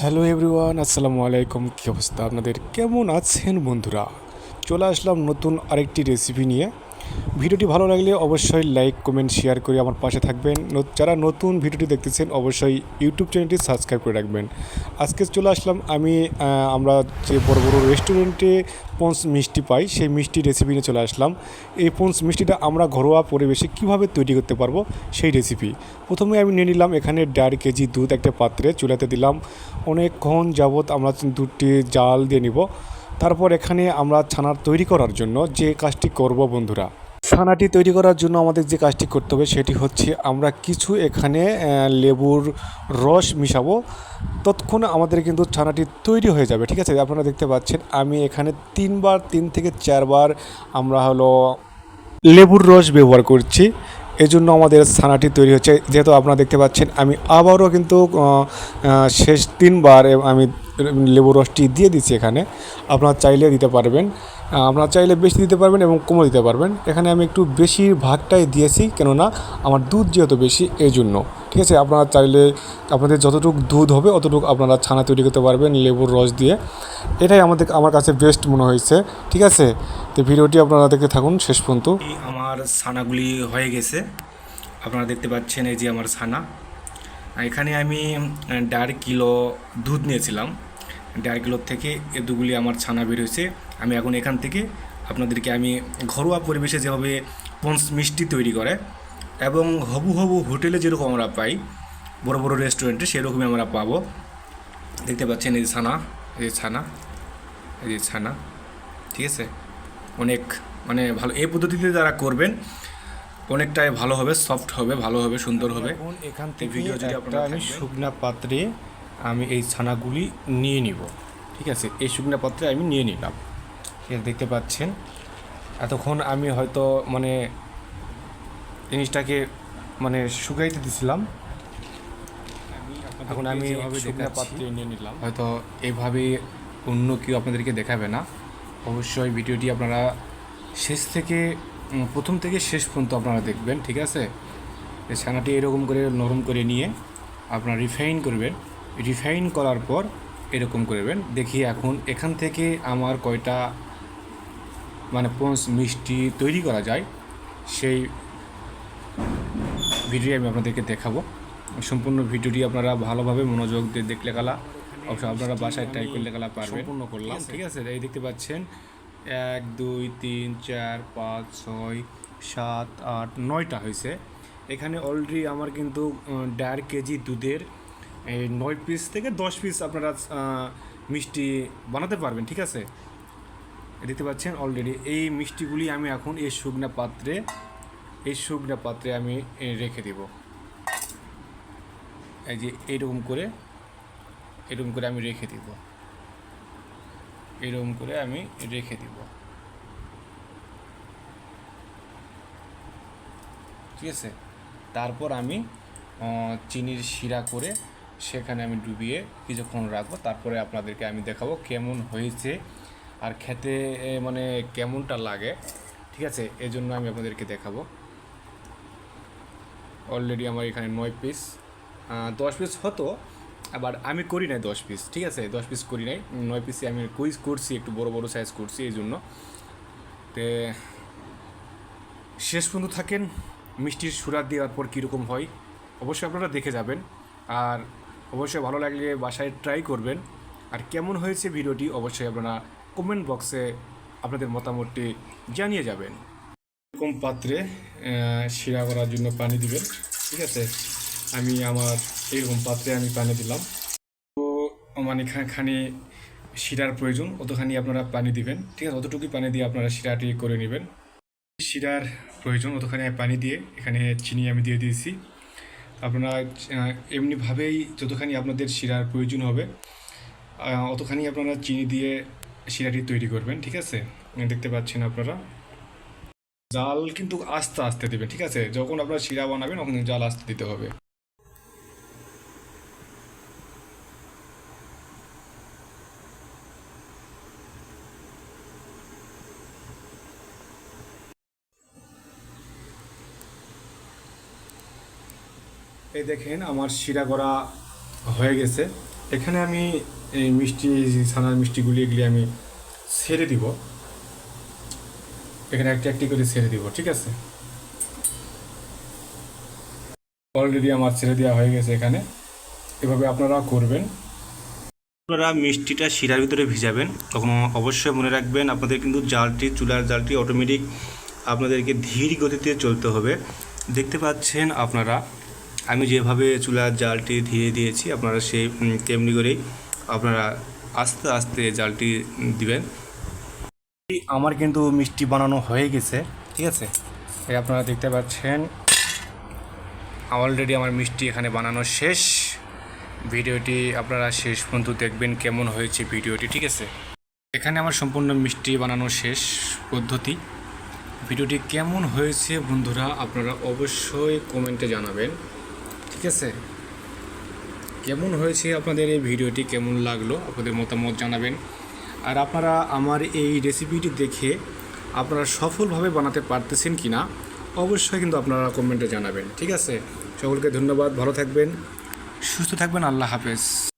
Hello everyone, আসসালামু আলাইকুম। কী অবস্থা আপনাদের? কেমন আছেন বন্ধুরা? চলে আসলাম নতুন আরেকটি রেসিপি নিয়ে। ভিডিওটি ভালো লাগলে অবশ্যই লাইক, কমেন্ট, শেয়ার করে আমার পাশে থাকবেন। যারা নতুন ভিডিওটি দেখতেছেন, অবশ্যই ইউটিউব চ্যানেলটি সাবস্ক্রাইব করে রাখবেন। আজকে চলে আসলাম আমি আমরা যে বড় বড় রেস্টুরেন্টে পঞ্চ মিষ্টি পাই, সেই মিষ্টি রেসিপি নিয়ে চলে আসলাম। এই পঞ্চ মিষ্টিটা আমরা ঘরোয়া পরিবেশে কীভাবে তৈরি করতে পারব, সেই রেসিপি প্রথমে আমি নিয়ে নিলাম এখানে দেড় কেজি দুধ একটা পাত্রে, চুলাতে দিলাম। অনেকক্ষণ যাবৎ আমরা দুধটি জাল দিয়ে নিব। তারপর এখানে আমরা ছানার তৈরি করার জন্য যে কাজটি করব বন্ধুরা। ছানাটি তৈরি করার জন্য আমাদের যে কাজটি করতে হবে সেটি হচ্ছে আমরা কিছু এখানে লেবুর রস মিশাবো। তৎক্ষণে আমাদের কিন্তু ছানাটি তৈরি হয়ে যাবে, ঠিক আছে? আপনারা দেখতে পাচ্ছেন, আমি এখানে তিনবার, তিন থেকে চারবার আমরা হলো লেবুর রস ব্যবহার করছি। এজন্য আমাদের ছানাটি তৈরি হচ্ছে। যেহেতু আপনারা দেখতে পাচ্ছেন, আমি আবারও কিন্তু শেষ তিনবার আমি লেবু রসটি দিয়ে দিচ্ছি এখানে। আপনারা চাইলে দিতে পারবেন। আপনারা চাইলে বেশি দিতে পারবেন এবং কমও দিতে পারবেন। এখানে আমি একটু বেশির ভাগটাই দিয়েছি, কেননা আমার দুধ যেহেতু বেশি এই জন্য ঠিক আছে, আপনারা চাইলে আপনাদের যতটুকু দুধ হবে, অতটুকু আপনারা ছানা তৈরি করতে পারবেন, লেবুর রস দিয়ে। এটাই আমাদের, আমার কাছে বেস্ট মনে হয়েছে। ঠিক আছে, তো ভিডিওটি আপনারা দেখতে থাকুন শেষ পর্যন্ত। আমার ছানাগুলি হয়ে গেছে। আপনারা দেখতে পাচ্ছেন এই যে আমার ছানা। এখানে আমি দেড় কিলো দুধ নিয়েছিলাম। কিলোর থেকে দুগুলি আমার ছানা বের হয়েছে। আমি এখন এখান থেকে আপনাদেরকে আমি ঘরোয়া পরিবেশে যেভাবে পঞ্চ মিষ্টি তৈরি করে এবং হবু হবু হোটেলে যেরকম আমরা পাই বড় বড় রেস্টুরেন্টে সেরকমই আমরা পাবো। দেখতে পাচ্ছেন এই যে ছানা এই যে ছানা এই যে ছানা ঠিক আছে? অনেক মানে ভালো এই পদ্ধতিতে যারা করবেন অনেকটাই ভালো হবে সফট হবে ভালো হবে সুন্দর হবে। এখান থেকে ভিডিও যদি আপনারা আমি শুকনা পাত্রে আমি এই ছানাগুলি নিয়ে নিব। ঠিক আছে? এই শুকনো পাত্রে আমি নিয়ে নিলাম। আছে দেখতে পাচ্ছেন? এতক্ষণ আমি হয়তো মানে জিনিসটাকে মানে শুকাইতে দিছিলাম। এখন আমি শুকনা পাত্রে নিয়ে নিলাম। হয়তো এভাবে অন্য কেউ আপনাদেরকে দেখাবে না। অবশ্যই ভিডিওটি আপনারা শেষ থেকে প্রথম থেকে শেষ পর্যন্ত আপনারা দেখবেন ঠিক আছে? এই ছানাটি এরকম করে নরম করে নিয়ে আপনারা রিফাইন করবেন। রিফাইন করার পর এরকম করবেন। দেখি এখন এখান থেকে আমার কয়টা মানে পঞ্চ মিষ্টি তৈরি করা যায় সেই ভিডিও আমি আপনাদেরকে দেখাবো। সম্পূর্ণ ভিডিওটি আপনারা ভালোভাবে মনোযোগ দিয়ে দেখলে গেলা। অবশ্যই আপনারা বাসায় ট্রাই করলে গেলা পারবেন। সম্পূর্ণ করলাম। ঠিক আছে? এই দেখতে পাচ্ছেন এক দুই তিন চার পাঁচ ছয় সাত আট নয়টা হয়েছে। এখানে অলরেডি আমার কিন্তু দেড় কেজি দুধের এই নয় পিস থেকে দশ পিস আপনারা মিষ্টি বানাতে পারবেন, ঠিক আছে? দেখতে পাচ্ছেন অলরেডি এই মিষ্টিগুলি আমি এখন এই শুকনা পাত্রে, এই শুকনা পাত্রে আমি রেখে দিব। এই যে এরকম করে এরকম করে আমি রেখে দিব। এরকম করে আমি রেখে দিব। ঠিক আছে? তারপর আমি চিনির শিরা করে সেখানে আমি ডুবিয়ে কিছুক্ষণ রাখব। তারপরে আপনাদেরকে আমি দেখাবো কেমন হয়েছে আর খেতে মানে কেমনটা লাগে। ঠিক আছে? এই জন্য আমি আপনাদেরকে দেখাবো। অলরেডি আমার এখানে নয় পিস দশ পিস হতো, আবার আমি করি নাই দশ পিস ঠিক আছে? দশ পিস করি নাই। নয় পিসে আমি কুইজ করছি, একটু বড় বড় সাইজ করছি এই জন্য তে, শেষ পর্যন্ত থাকেন। মিষ্টির সুরাত দেওয়ার পর কীরকম হয়, অবশ্যই আপনারা দেখে যাবেন। আর অবশ্যই ভালো লাগলে বাসায় ট্রাই করবেন। আর কেমন হয়েছে ভিডিওটি অবশ্যই আপনারা কমেন্ট বক্সে আপনাদের মতামতটি জানিয়ে যাবেন। এরকম পাত্রে শিরা করার জন্য পানি দিবেন, ঠিক আছে? আমি আমার এরকম পাত্রে আমি পানি দিলাম। তো মানে খানি শিরার প্রয়োজন, অতখানি আপনারা পানি দিবেন, ঠিক আছে? অতটুকুই পানি দিয়ে আপনারা শিরাটি করে নেবেন। শিরার প্রয়োজন, অতখানি পানি দিয়ে এখানে চিনি আমি দিয়ে দিয়েছি। আপনারা এমনিভাবেই যতখানি আপনাদের শিরার প্রয়োজন হবে অতখানি আপনারা চিনি দিয়ে শিরাটি তৈরি করবেন, ঠিক আছে? দেখতে পাচ্ছেন আপনারা। জাল কিন্তু আস্তে আস্তে দেবেন, ঠিক আছে? যখন আপনারা শিরা বানাবেন, তখন জাল আস্তে দিতে হবে। এই দেখেন আমার শিরা করা হয়ে গেছে। এখানে আমি এই মিষ্টি, ছানার মিষ্টিগুলি এগুলি আমি ছেড়ে দিব। এখানে একটি একটি করে ছেড়ে দিব, ঠিক আছে? অলরেডি আমার ছেড়ে দেওয়া হয়ে গেছে এখানে। এভাবে আপনারা করবেন। আপনারা মিষ্টিটা শিরার ভিতরে ভিজাবেন। তখন অবশ্যই মনে রাখবেন, আপনাদের কিন্তু জালটি, চুলার জালটি অটোমেটিক আপনাদেরকে ধীর গতিতে চলতে হবে। দেখতে পাচ্ছেন আপনারা আমি যেভাবে চুলার জালটি ধীরে দিয়েছি, আপনারা সেই তেমনি করেই আপনারা আস্তে আস্তে জালটি দিবেন। আমার কিন্তু মিষ্টি বানানো হয়ে গেছে, ঠিক আছে? এই আপনারা দেখতে পাচ্ছেন অলরেডি আমার মিষ্টি এখানে বানানো শেষ। ভিডিওটি আপনারা শেষ পর্যন্ত দেখবেন কেমন হয়েছে ভিডিওটি, ঠিক আছে? এখানে আমার সম্পূর্ণ মিষ্টি বানানো শেষ পদ্ধতি। ভিডিওটি কেমন হয়েছে বন্ধুরা, আপনারা অবশ্যই কমেন্টে জানাবেন। ঠিক আছে? কেমন হয়েছে আপনাদের এই ভিডিওটি? কেমন লাগল? আপনাদের মতামত জানাবেন। আর আপনারা আমার এই রেসিপিটি দেখে আপনারা সফলভাবে বানাতে পারতেছেন কি না অবশ্যই কিন্তু আপনারা কমেন্টে জানাবেন, ঠিক আছে? সকলকে ধন্যবাদ, ভালো থাকবেন। সুস্থ থাকবেন, আল্লাহ হাফেজ।